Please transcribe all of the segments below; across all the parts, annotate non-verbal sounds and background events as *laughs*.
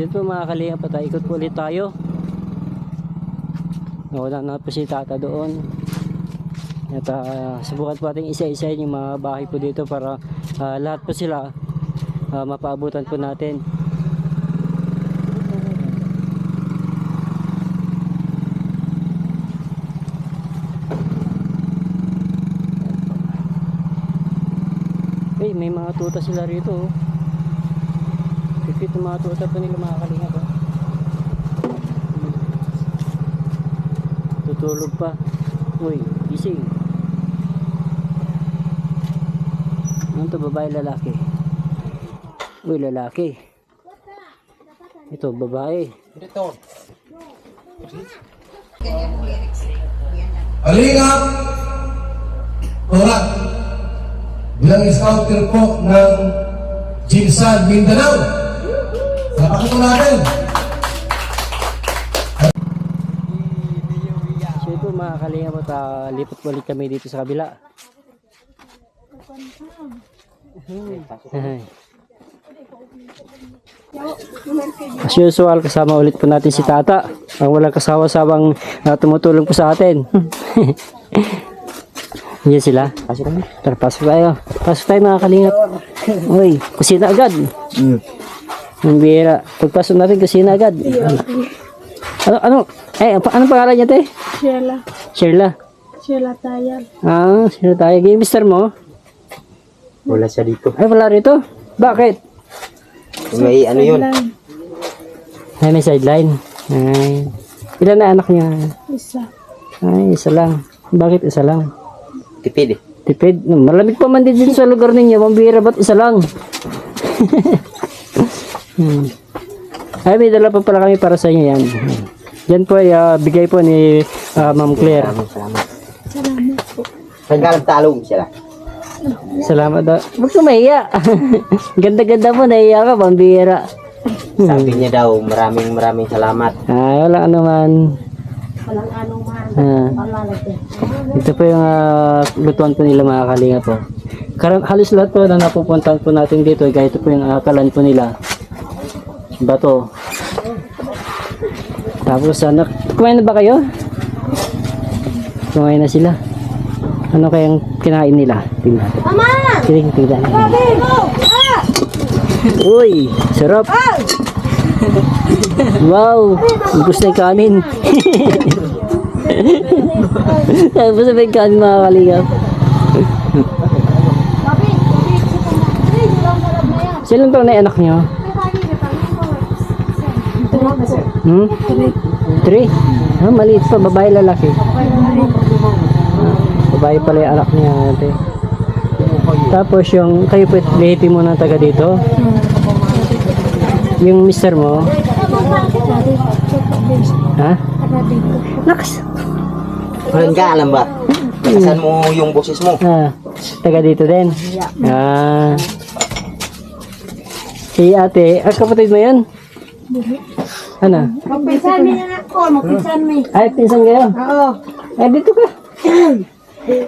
Dito mga kalinga. Ikot po ulit tayo. Nawala na po si tata doon. At ah, subukan po natin isa-isa yung mga bahay po dito para ah, lahat po sila ah, mapaabutan po natin. Eh, may mga tuta sila rito. Oh. Pipit ng mga tuta pa nila mga kalinga ba? Tutulog pa. Uy, gising. Ano to babae lalaki? Uy, lalaki. Ito, babae. Dito. Alingap Torat bilang scouter po ng Jinsan Mindanao. Salamat po natin. So ito mga kalinga po, ta, lipat balik kami dito sa kabila. As usual, kasama ulit po natin si Tata. Ang walang kasawa-sawang uh, tumutulong po sa atin. *laughs* Yan sila. Pasok kami. Tara, pasok tayo. Pasok tayo mga kalingap. Uy, kusina agad. Ang bihira. Pagpasok natin, kusina agad. Ano, ano? Eh, pa- anong pangalan niya, te? Sheila. Sheila. Sheila Tayal. Ah, sino tayo? Game mister mo? Wala siya dito. Ay, wala rito. Bakit? May ano yun. Ay, may sideline. Ay. Ilan na anak niya? Isa. Ay, isa lang. Bakit isa lang? Tipid eh. Tipid. Malamig pa man din sa lugar ninyo. Pambira ba't isa lang? *laughs* hmm. Ay, may dala pa pala kami para sa inyo yan. Yan po ay ah, bigay po ni ah, Ma'am Claire. Maraming salamat. Salamat po. Talong sila? Salamat daw. Huwag ka mahiya. *laughs* Ganda-ganda mo, nahiya ka, pambira. Sabi niya daw, maraming maraming salamat. Ay, wala ka naman. Walang anong man. Ah, ito po yung ah, lutuan po nila mga kalinga po. Karam, halos lahat po na napupuntahan po natin dito, eh, kahit ito po yung akalan po nila. Bato. Tapos ano, kumain na ba kayo? Kumain na sila. Ano kayang kinain nila? Tingnan. Mama! Tingnan, tingnan. Ah! Uy, sarap. wow, gusto yung kanin. Tapos na ba yung kanin mga kalingap? Silang taon na anak niyo? Hmm? Three? Ah, maliit pa, babae lalaki. Babae pala yung anak niya ate. Tapos yung, kayo po, lihiti mo ng taga dito? Yung mister mo? Ha? Lakas. Walang ka, alam ba? Saan mo yung boses mo? Ah, taga dito din? Ah. Si ate, ah, kapatid mo yan? Ano? Magpinsan mi na ako. Magpinsan mi. Ay, pinsan kayo? Oo. Ay, dito ka.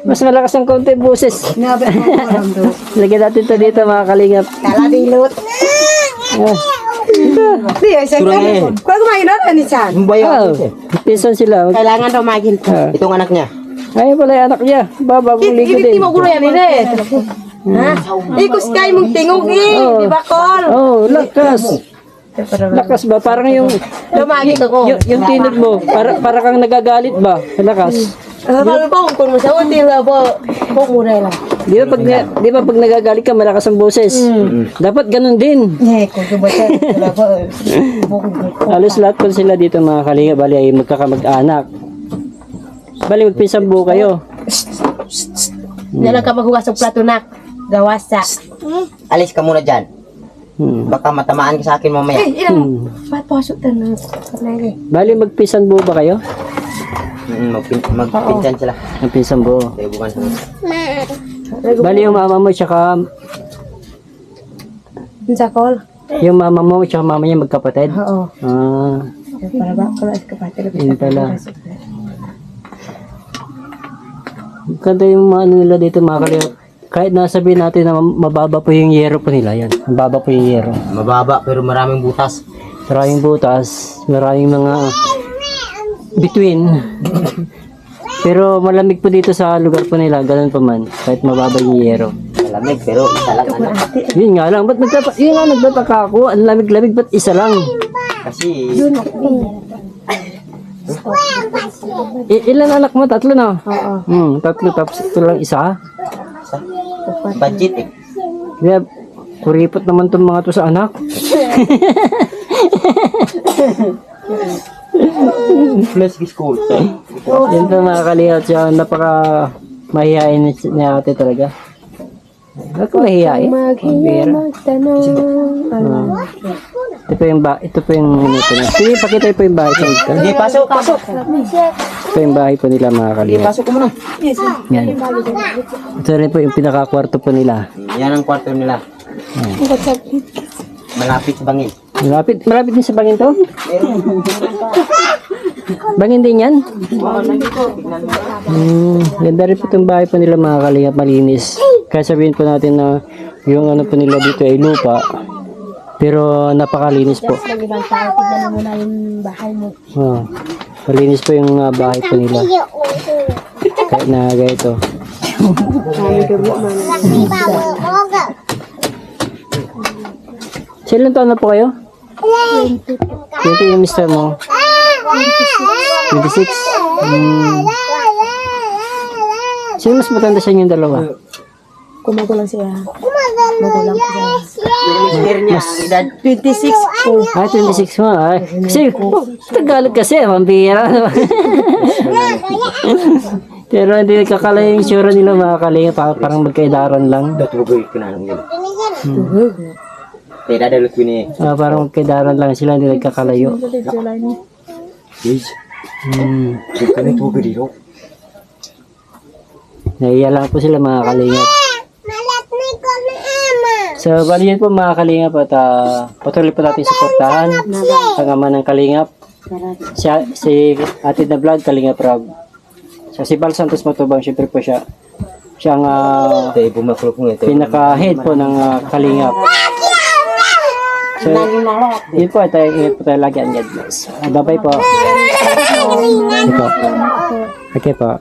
Mas malakas ang konti boses. Nabi ko alam do. *laughs* Lagyan natin to dito mga kalingap. Kaladilot. Ah, Di, ay sa Surang eh. Kuya kumain na rin Chan. Bayo. oh, pinsan sila. Kailangan daw magin. Ah. Itong anak niya. Ay, pala yung anak niya. Ba, bagong ligo din. mo gulo yan eh. Ha? Ikus kay mong tingog eh. Oo. Di ba, Kol? Oh, lakas. Lakas ba? Parang yung Lumagit ako. yung, yung tinig mo, para, para kang nagagalit ba? Lakas. Sabi po, kung masawat nila po, po muna lang. Di ba pag, na- di ba pag nagagalit ka, malakas ang boses? Dapat ganun din. Eh, kung subasa, wala po. *laughs* Halos lahat po sila dito mga kalinga, bali ay magkakamag-anak. Bali magpinsang buo kayo. Nalang ka maghugas ng plato na. Gawasa. Alis ka muna dyan. Hmm. Baka matamaan ka sa akin mamaya. Eh, ilang. Ba't pasok na ng kanay Bali magpinsang buo ba kayo? Mm, magpin magpinsan sila. Magpinsang buo. Tayo bukan sa Bali yung mama mo tsaka Sa call? yung mama mo tsaka mama niya magkapatid. Oo. Ah, Para ba? Kala sa kapatid. yun pala. Ganda yung mga ano nila dito mga kalinga. Kahit nasabihin natin na mababa po yung yero po nila, yan. Mababa po yung yero. Mababa pero maraming butas. Maraming butas, maraming mga between. *laughs* Pero malamig po dito sa lugar po nila, ganun pa man, kahit mababa yung yero. Malamig, pero isa lang ano. Yun nga lang, ba't nagtapa, yun nga nagtataka ako, ang lamig-lamig, ba't isa lang? Kasi, I- ilan anak mo? Tatlo na? Oo. Hmm, tatlo, tapos ito lang isa? Budget eh. Kaya, kuripot naman tong mga to sa anak. Plus school. Yan po mga kalihot siya, napaka mahihain ni ate talaga. Ako mahihain. Maghinga, magtanong. Ano? Ito po yung ba, ito po yung po na. Sige, pakita po yung bahay po nito. Hindi, pasok, pasok. Ito yung bahay po nila mga kalihot. Pasok ko muna. Yan. Ito rin po yung pinaka-kwarto po nila. Yan ang kwarto nila. Malapit sa bangin. Malapit, malapit din sa bangin to? Bangin din yan? Hmm, ganda rin po itong bahay po nila mga kalingap, malinis. Kaya sabihin po natin na yung ano po nila dito ay lupa. Pero napakalinis po. Pag ibang tao, tignan mo na yung bahay mo. Oh, malinis po yung uh, bahay po nila. Kahit na ganito. Silang taon na po kayo? 20 yung mister mo. 26. Hmm. Sino mas matanda sa inyo yung dalawa? Kumagulang siya. Magulang ko siya. Yung mister niya, ang edad 26 po. Ah, 26 mo. Ay, kasi, oh, Tagalog kasi, vampira. *laughs* Pero hindi nagkakalay yung sura nila mga kalinga, pa- parang magkaidaran lang. Tugoy ko na nung yun. Kaya dadalo ko ni Ah, parang magkaidaran lang sila, hindi nagkakalayo. Yes. Hmm. Hindi ka na tugoy dito. Naiya lang po sila mga kalingap. So, bali yun po mga kalingap at ah, patuloy po natin suportahan ang ama ng kalingap. Siya, si Atid na Vlog, Kalingap Rob. So, si Bal Santos Matubang, syempre po siya. Siya ang ah, ito. pinaka-head po ng ah, kalingap. So, yun po, tayo, ingat po tayo lagi ang God bless. Bye-bye po. Okay po. Okay po.